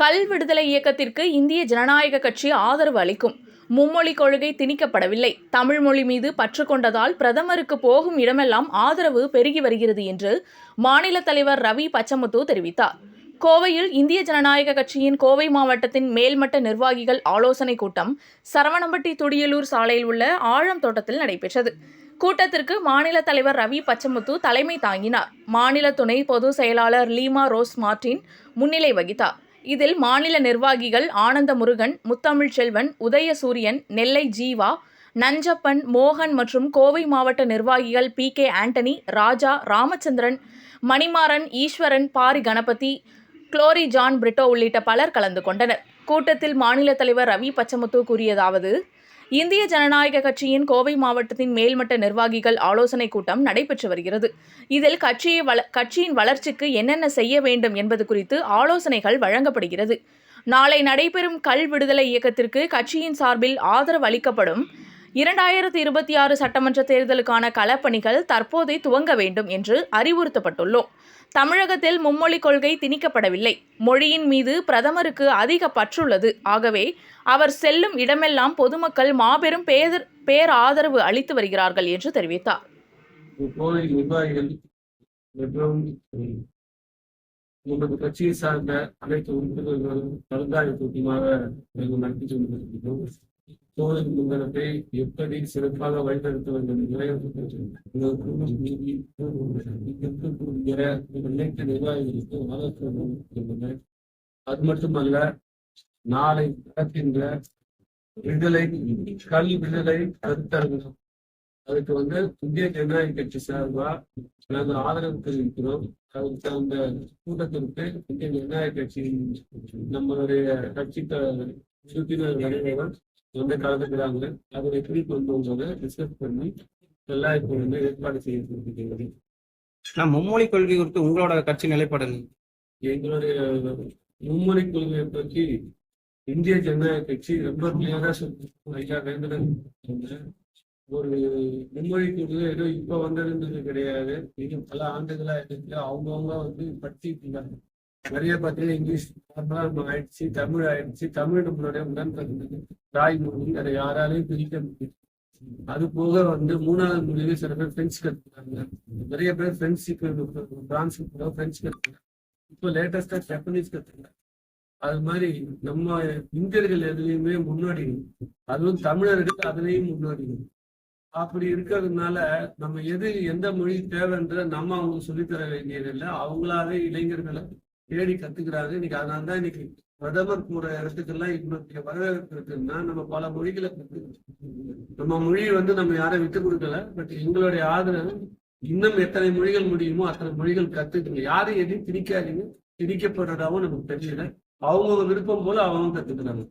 கல் விடுதலை இயக்கத்திற்கு இந்திய ஜனநாயக கட்சி ஆதரவு அளிக்கும். மும்மொழி கொள்கை திணிக்கப்படவில்லை. தமிழ் மொழி மீது பற்று கொண்டதால் பிரதமருக்கு போகும் இடமெல்லாம் ஆதரவு பெருகி வருகிறது என்று மாநில தலைவர் ரவி பச்சமுத்து தெரிவித்தார். கோவையில் இந்திய ஜனநாயக கட்சியின் கோவை மாவட்டத்தின் மேல்மட்ட நிர்வாகிகள் ஆலோசனை கூட்டம் சரவணம்பட்டி துடியலூர் சாலையில் உள்ள ஆழம் தோட்டத்தில் நடைபெற்றது. கூட்டத்திற்கு மாநில தலைவர் ரவி பச்சமுத்து தலைமை தாங்கினார். மாநில துணை பொதுச் செயலாளர் லீமா ரோஸ் மார்டின் முன்னிலை வகித்தார். இதில் மாநில நிர்வாகிகள் ஆனந்த முருகன் முத்தமிழ் செல்வன் உதயசூரியன் நெல்லை ஜீவா நஞ்சப்பன் மோகன் மற்றும் கோவை மாவட்ட நிர்வாகிகள் பி கே ஆண்டனி ராஜா ராமச்சந்திரன் மணிமாறன் ஈஸ்வரன் பாரி கணபதி குளோரி ஜான் பிரிட்டோ உள்ளிட்ட பலர் கலந்து கொண்டனர். கூட்டத்தில் மாநில தலைவர் ரவி பச்சமுத்து கூறியதாவது இந்திய ஜனநாயக கட்சியின் கோவை மாவட்டத்தின் மேல்மட்ட நிர்வாகிகள் ஆலோசனைக் கூட்டம் நடைபெற்று வருகிறது. இதில் கட்சியை வள கட்சியின் வளர்ச்சிக்கு என்னென்ன செய்ய வேண்டும் என்பது குறித்து ஆலோசனைகள் வழங்கப்படுகிறது. நாளை நடைபெறும் கல் விடுதலை இயக்கத்திற்கு கட்சியின் சார்பில் ஆதரவு அளிக்கப்படும் இரண்டாயிரத்தி இருபத்தி ஆறு சட்டமன்ற தேர்தலுக்கான களப்பணிகள் தற்போதே துவங்க வேண்டும் என்று அறிவுறுத்தப்பட்டுள்ளோம். தமிழகத்தில் மும்மொழி கொள்கை திணிக்கப்படவில்லை. மொழியின் மீது பிரதமருக்கு அதிக பற்றுள்ளது. ஆகவே அவர் செல்லும் இடமெல்லாம் பொதுமக்கள் மாபெரும் பேர் பேராதரவு அளித்து வருகிறார்கள் என்று தெரிவித்தார். உங்களது கட்சியை சார்ந்த அனைத்து உறுப்பினர்களும் கலந்தாய்வு கூட்டமாக நடத்தி கொண்டிருக்கிறோம் கோவை உங்களை எப்படி சிறப்பாக வழிநடத்த வேண்டும் இருக்கக்கூடிய அனைத்து நிர்வாகிகளுக்கு ஆலோசனை அது மட்டுமல்ல நாளை நடக்கின்ற விடுதலை கல் விடுதலை கருத்தரங்கம். அதுக்கு வந்து இந்திய ஜனநாயக கட்சி சார்பா நாங்கள் ஆதரவு தெரிவிக்கிறோம். அதுக்கு அந்த கூட்டத்திற்கு இந்திய ஜனநாயக கட்சி நம்மளுடைய கட்சி த- உறுப்பினர் அனைவரும் வந்து கலந்துக்கிறாங்க அதை எப்படி கொண்டு வந்ததை டிஸ்கஸ் பண்ணி எல்லாம் இப்போ வந்து ஏற்பாடு செய்யப்பட்டிருக்கிறது நான் மும்மொழி கொள்கை குறித்து உங்களோட கட்சி நிலைப்பாடு? எங்களுடைய மும்மொழி கொள்கையை பற்றி இந்திய ஜனநாயக கட்சி ரொம்ப கிளியரா ஐயா வேந்தன் ஒரு மும்மொழி கொள்கை ஏதோ இப்ப வந்ததுன்றது கிடையாது. இது பல ஆண்டுகளா இருக்கு. அவங்கவுங்க வந்து படிச்சுட்டு இருக்காங்க. நிறைய பார்த்தீங்கன்னா இங்கிலீஷ் நம்ம ஆயிடுச்சு தமிழ் ஆயிடுச்சு தமிழ் நம்மளுடைய உடன் பிறந்தது தாய்மொழி அதை யாராலையும் பிரிக்க முடியும் அது போக வந்து மூணாவது மொழியில சில பேர் பிரெஞ்சு கத்துக்கிறாங்க. நிறைய பேர் பிரெஞ்சு பிரான்ஸ் கூட பிரெஞ்சு கற்றுக்கிறாங்க இப்போ லேட்டஸ்டா ஜப்பனீஸ் கற்றுக்கிறாங்க அது மாதிரி நம்ம இந்தியர்கள் எதுலையுமே முன்னாடி அதுவும் தமிழர்கள் அதுலயும் முன்னாடி அப்படி இருக்கிறதுனால நம்ம எது எந்த மொழி தேவைன்ற நம்ம அவங்களுக்கு சொல்லித்தர வேண்டியதில்லை. அவங்களாவே இளைஞர்களை தேடி கத்துக்கிறாங்க. இன்னைக்கு அதனால தான் இன்னைக்கு பிரதமர் போற இடத்துக்கெல்லாம் இன்னைக்கு வரவேற்பு இருக்குன்னா நம்ம பல மொழிகளை நம்ம மொழி வந்து நம்ம யாரும் விட்டு கொடுக்கல. பட் எங்களுடைய ஆதரவு இன்னும் எத்தனை மொழிகள் முடியுமோ அத்தனை மொழிகள் கத்துக்கணும். யாரும் எதையும் திணிக்காதீங்க. திணிக்கப்படுறதாவும் நமக்கு தெரியல. அவங்க விருப்பம் போல அவங்க கத்துக்கிறாங்க.